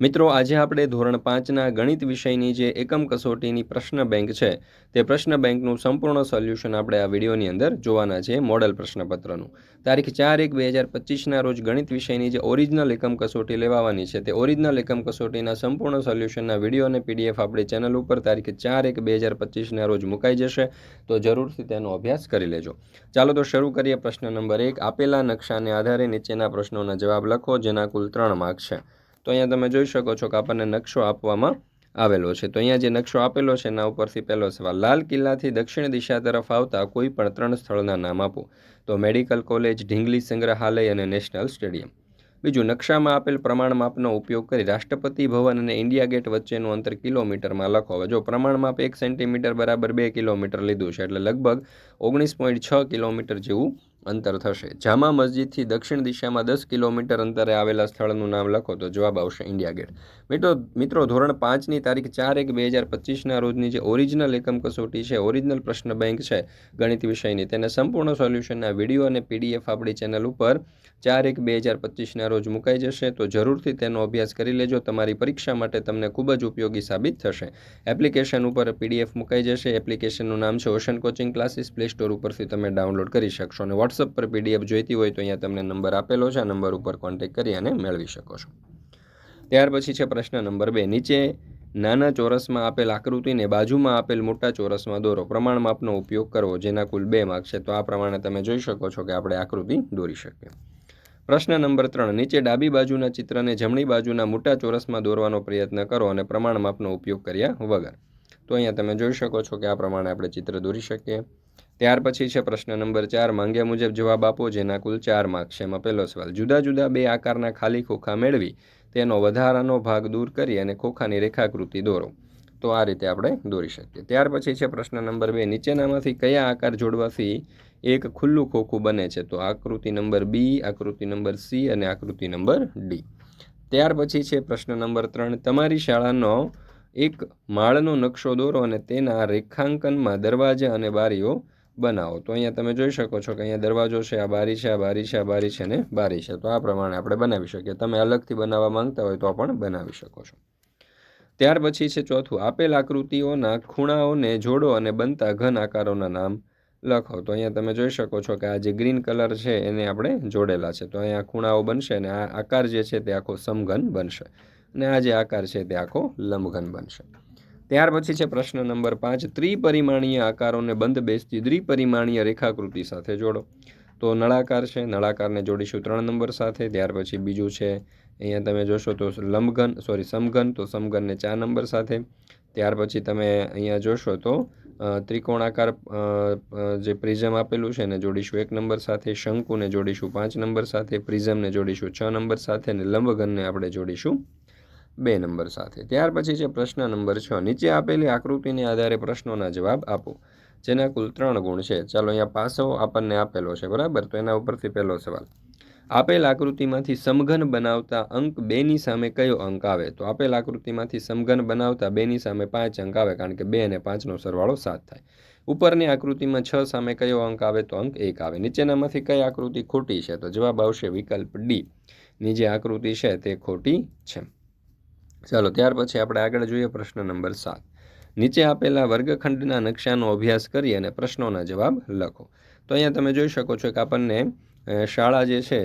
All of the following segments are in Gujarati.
મિત્રો, આજે આપણે ધોરણ પાંચના ગણિત વિષયની જે એકમ કસોટીની પ્રશ્ન બેંક છે, તે પ્રશ્ન બેંકનું સંપૂર્ણ સોલ્યુશન આપણે આ વિડીયોની અંદર જોવાના છે, મોડલ પ્રશ્નપત્રનું. તારીખ ચાર એક બે હજાર પચીસના રોજ ગણિત વિષયની જે ઓરિજિનલ એકમ કસોટી લેવાવાની છે, તે ઓરિજિનલ એકમ કસોટીના સંપૂર્ણ સોલ્યુશનના વીડિયો અને પીડીએફ આપણી ચેનલ ઉપર તારીખ ચાર એક બે હજાર પચીસના રોજ મુકાઈ જશે, તો જરૂરથી તેનો અભ્યાસ કરી લેજો. ચાલો તો શરૂ કરીએ પ્રશ્ન નંબર એક. આપેલા નકશાને આધારે નીચેના પ્રશ્નોના જવાબ લખો, જેના કુલ ત્રણ માર્ક છે. તો અહીંયા તમે જોઈ શકો છો કે આપણને નકશો આપવામાં આવેલો છે. તો અહીંયા જે નકશો આપેલો છે, એના ઉપરથી પહેલો સવાલ, લાલ કિલ્લાથી દક્ષિણ દિશા તરફ આવતા કોઈ પણ ત્રણ સ્થળના નામ આપો. તો મેડિકલ કોલેજ, ઢીંગલી સંગ્રહાલય અને નેશનલ સ્ટેડિયમ. બીજું, નકશામાં આપેલ પ્રમાણ માપનો ઉપયોગ કરી રાષ્ટ્રપતિ ભવન અને ઇન્ડિયા ગેટ વચ્ચેનું અંતર કિલોમીટરમાં લખો. હવે જો પ્રમાણ માપ એક સેન્ટીમીટર બરાબર બે કિલોમીટર લીધું છે, એટલે લગભગ ઓગણીસ પોઈન્ટ છ કિલોમીટર જેવું અંતર થશે. જામા મસ્જિદથી દક્ષિણ દિશામાં દસ કિલોમીટર અંતરે આવેલા સ્થળનું નામ લખો તો જવાબ આવશે ઇન્ડિયા ગેટ. મિત્રો મિત્રો, ધોરણ પાંચની તારીખ ચાર એક બે હજાર પચીસના રોજની જે ઓરિજિનલ એકમ કસોટી છે, ઓરિજિનલ પ્રશ્ન બેંક છે ગણિત વિષયની, તેને સંપૂર્ણ સોલ્યુશનના વીડિયો અને પીડીએફ આપણી ચેનલ ઉપર ચાર એક બે હજાર પચીસના રોજ મુકાઈ જશે. તો જરૂરથી તેનો અભ્યાસ કરી લેજો, તમારી પરીક્ષા માટે તમને ખૂબ જ ઉપયોગી સાબિત થશે. એપ્લિકેશન ઉપર પીડીએફ મુકાઈ જશે, એપ્લિકેશનનું નામ છે ocean coaching classes, play store ઉપરથી તમે ડાઉનલોડ કરી શકશો અને વોટ્સઅપ પર પીડીએફ જોઈતી હોય તો અહીંયા તમને નંબર આપેલો છે. આ નંબર ઉપર કોન્ટેક્ટ કરી અને મેળવી શકો છો. ત્યાર પછી છે પ્રશ્ન નંબર બે. નીચે નાના ચોરસમાં આપેલ આકૃતિને બાજુમાં આપેલ મોટા ચોરસમાં દોરો. પ્રમાણ માપનો ઉપયોગ કરવો, જેના કુલ બે માર્ક છે. તો આ પ્રમાણે તમે જોઈ શકો છો કે આપણે આકૃતિ દોરી શકીએ. પ્રશ્ન નંબર ત્રણ. નીચે ડાબી બાજુના ચિત્રને જમણી બાજુના મોટા ચોરસમાં દોરવાનો પ્રયત્ન કરો અને પ્રમાણ માપનો ઉપયોગ કર્યા વગર. તો અહીંયા તમે જોઈ શકો છો કે આ પ્રમાણે આપણે ચિત્ર દોરી શકીએ. ત્યાર પછી છે પ્રશ્ન નંબર ચાર, માંગ્યા મુજબ જવાબ આપો જેના કુલ ચાર માર્ક છે. એમાં પહેલો સવાલ, જુદા જુદા બે આકારના ખાલી ખોખા મેળવી, તેનો વધારાનો ભાગ દૂર કરી અને ખોખાની રેખાકૃતિ દોરો. તો આ રીતે આપણે દોરી શકીએ. ત્યાર પછી છે પ્રશ્ન નંબર બે, નીચેનામાંથી કયા આકાર જોડવાથી એક ખુલ્લું ખોખું બને છે? તો આકૃતિ નંબર બી, આકૃતિ નંબર સી અને આકૃતિ નંબર ડી. ત્યાર પછી છે પ્રશ્ન નંબર ત્રણ, તમારી શાળાનો એક માળનો નકશો દોરો અને તેના રેખાંકનમાં દરવાજા અને બારીઓ બનાવો. તો અહીંયા તમે જોઈ શકો છો કે અહીંયા દરવાજો છે, આ બારી છે, આ બારી છે, આ બારી છે ને બારી છે. તો આ પ્રમાણે આપણે બનાવી શકીએ. તમે અલગથી બનાવવા માંગતા હોય તો પણ બનાવી શકો છો. ત્યાર પછી છે ચોથું, આપેલ આકૃતિઓના ખૂણાઓને જોડો અને બનતા ઘન આકારોના નામ લખો. તો અહીંયા તમે જોઈ શકો છો કે આ જે ગ્રીન કલર છે એને આપણે જોડેલા છે. તો અહીંયા ખૂણાઓ બનશે અને આ આકાર જે છે તે આખો સમઘન બનશે. અને આ જે આકાર છે તે આખો લંબઘન બનશે. ત્યાર પછી છે પ્રશ્ન નંબર પાંચ, ત્રિપરિમાણીય આકારોને બંધ બેસતી દ્વિપરિમાણીય રેખાકૃતિ સાથે જોડો. તો નળાકાર છે, નળાકારને જોડીશું ત્રણ નંબર સાથે, ત્યાર પછી બીજું છે, અહીંયા તમે જોશો તો લંબઘન સોરી સમઘન, તો સમઘનને ચાર નંબર સાથે. ત્યાર પછી તમે અહીંયા જોશો તો ત્રિકોણાકાર જે પ્રિઝમ આપેલું છે એને જોડીશું એક નંબર સાથે, શંકુને જોડીશું પાંચ નંબર સાથે, પ્રિઝમને જોડીશું છ નંબર સાથે, અને લંબઘનને આપણે જોડીશું બે નંબર સાથે. ત્યાર પછી છે પ્રશ્ન નંબર છ. નીચે આપેલી આકૃતિને આધારે પ્રશ્નોના જવાબ આપો. જેના કુલ ત્રણ ગુણ છે. ચાલો અહીંયા પાસો આપણને આપેલો છે, બરાબર? તો એના ઉપરથી પહેલો સવાલ. આપેલ આકૃતિમાંથી સમઘન બનાવતા અંક બેની સામે કયો અંક આવે? તો આપેલ આકૃતિમાંથી સમઘન બનાવતા બેની સામે પાંચ અંક આવે, કારણ કે બે અને પાંચનો સરવાળો સાત થાય. ઉપરની આકૃતિમાં છ સામે કયો અંક આવે? તો અંક એક આવે. નીચેનામાંથી કઈ આકૃતિ ખોટી છે? તો જવાબ આવશે વિકલ્પ ડી. ની જે આકૃતિ છે તે ખોટી છે. ચાલો, ત્યાર પછી આપણે આગળ જોઈએ પ્રશ્ન નંબર સાત. નીચે આપેલા વર્ગખંડના નકશાનો અભ્યાસ કરી અને પ્રશ્નોના જવાબ લખો. તો અહીંયા તમે જોઈ શકો છો કે આપણને શાળા જે છે,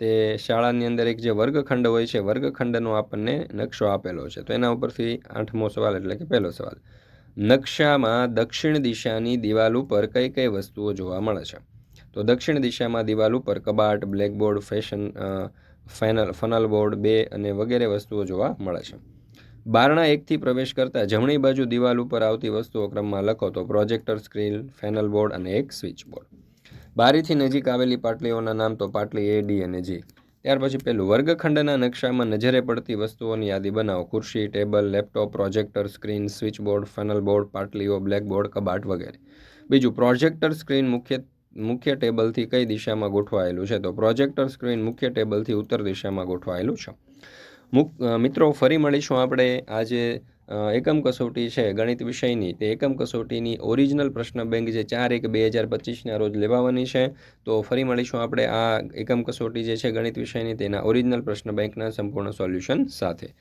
તે શાળાની અંદર એક જે વર્ગખંડ હોય છે, વર્ગખંડનો આપણને નકશો આપેલો છે. તો એના ઉપરથી આઠમો સવાલ એટલે કે પહેલો સવાલ. નકશામાં દક્ષિણ દિશાની દિવાલ ઉપર કઈ કઈ વસ્તુઓ જોવા મળે છે? તો દક્ષિણ દિશામાં દિવાલ ઉપર કબાટ, blackboard, fashion funnel funnel board બે અને વગેરે વસ્તુઓ જોવા મળે છે. બારણા એકથી પ્રવેશ કરતાં જમણી બાજુ દિવાલ ઉપર આવતી વસ્તુઓ ક્રમમાં લખો તો પ્રોજેક્ટર સ્ક્રીન ફેનલ બોર્ડ અને એક સ્વિચ બોર્ડ બારીથી નજીક આવેલી પાટલીઓના નામ તો પાટલી એ ડી અને જી ત્યાર પછી પેલું વર્ગખંડના નકશામાં નજરે પડતી વસ્તુઓની યાદી બનાવો. ખુરશી, table, laptop projector screen switch board panel board પાટલીઓ blackboard કબાટ વગેરે. બીજું પ્રોજેક્ટર સ્ક્રીન મુખ્ય મુખ્ય ટેબલથી કઈ દિશામાં ગોઠવાયેલું છે? તો પ્રોજેક્ટર સ્ક્રીન મુખ્ય ટેબલથી ઉત્તર દિશામાં ગોઠવાયેલું છે. મુક મિત્રો, ફરી મળીશું આપણે આજે એકમ કસોટી છે, ગણિત વિષયની. તે એકમ કસોટીની ઓરિજિનલ પ્રશ્ન બેંક જે ચાર એક બે હજાર પચીસના રોજ લેવાવાની છે. તો ફરી મળીશું આપણે આ એકમ કસોટી જે છે ગણિત વિષયની તેના ઓરિજિનલ પ્રશ્ન બેંકના સંપૂર્ણ સોલ્યુશન સાથે.